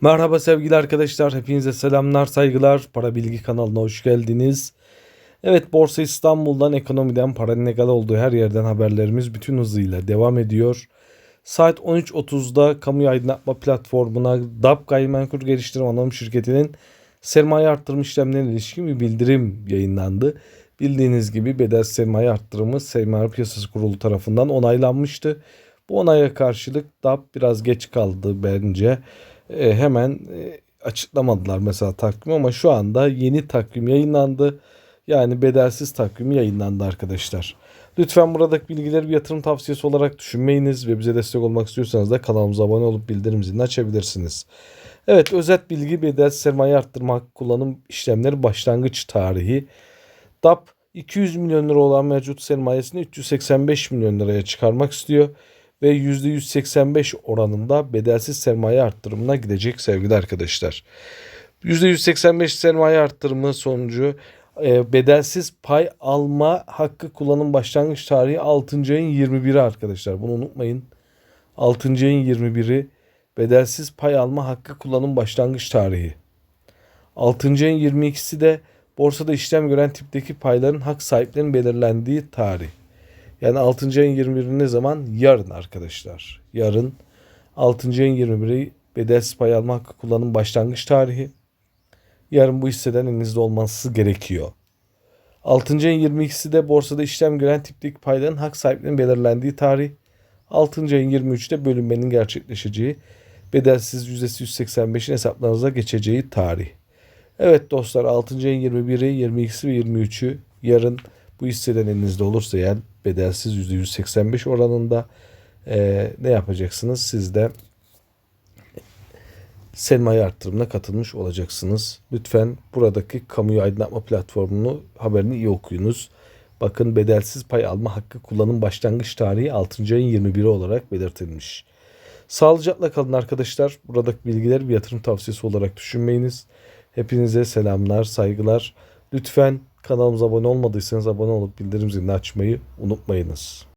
Merhaba sevgili arkadaşlar. Hepinize selamlar, saygılar. Para Bilgi kanalına hoş geldiniz. Evet Borsa İstanbul'dan, ekonomiden, paranın kadar olduğu her yerden haberlerimiz bütün hızıyla devam ediyor. Saat 13.30'da kamu aydınlatma platformuna DAP Gayrimenkul Geliştirme Anonim Şirketi'nin sermaye arttırma işlemlerine ilişkin bir bildirim yayınlandı. Bildiğiniz gibi bedel sermaye arttırımı Sermaye Piyasası Kurulu tarafından onaylanmıştı. Bu onaya karşılık DAP biraz geç kaldı bence. E, hemen e, açıklamadılar mesela takvim ama şu anda yeni takvim yayınlandı. Yani bedelsiz takvim yayınlandı arkadaşlar. Lütfen buradaki bilgileri bir yatırım tavsiyesi olarak düşünmeyiniz ve bize destek olmak istiyorsanız da kanalımıza abone olup bildirim zilini açabilirsiniz. Evet özet bilgi bedel sermaye arttırma hakkı kullanım işlemleri başlangıç tarihi. DAP 200 milyon lira olan mevcut sermayesini 385 milyon liraya çıkarmak istiyor ve %185 oranında bedelsiz sermaye arttırımına gidecek sevgili arkadaşlar. %185 sermaye arttırımı sonucu e, bedelsiz pay alma hakkı kullanım başlangıç tarihi 6. ayın 21'i arkadaşlar. Bunu unutmayın. 6. ayın 21'i bedelsiz pay alma hakkı kullanım başlangıç tarihi. 6. ayın 22'si de borsada işlem gören tipteki payların hak sahiplerinin belirlendiği tarih. Yani 6. ayın 21'i ne zaman? Yarın arkadaşlar. Yarın 6. ayın 21'i bedelsiz pay alma hakkı kullanım başlangıç tarihi. Yarın bu hisseden elinizde olması gerekiyor. 6. ayın 22'si de borsada işlem gören tipteki payların hak sahiplerinin belirlendiği tarih. 6. ayın 23'te bölünmenin gerçekleşeceği, bedelsiz %185'in hesaplarınıza geçeceği tarih. Evet dostlar 6. ayın 21'i, 22'si ve 23'ü yarın bu hisseden elinizde olursa yani bedelsiz %185 oranında e, ne yapacaksınız? Siz de sermaye arttırımına katılmış olacaksınız. Lütfen buradaki kamuyu aydınlatma platformunu haberini iyi okuyunuz. Bakın bedelsiz pay alma hakkı kullanım başlangıç tarihi 6. ayın 21'i olarak belirtilmiş. Sağlıcakla kalın arkadaşlar. Buradaki bilgiler bir yatırım tavsiyesi olarak düşünmeyiniz. Hepinize selamlar, saygılar. Lütfen kanalımıza abone olmadıysanız abone olup bildirim zilini açmayı unutmayınız.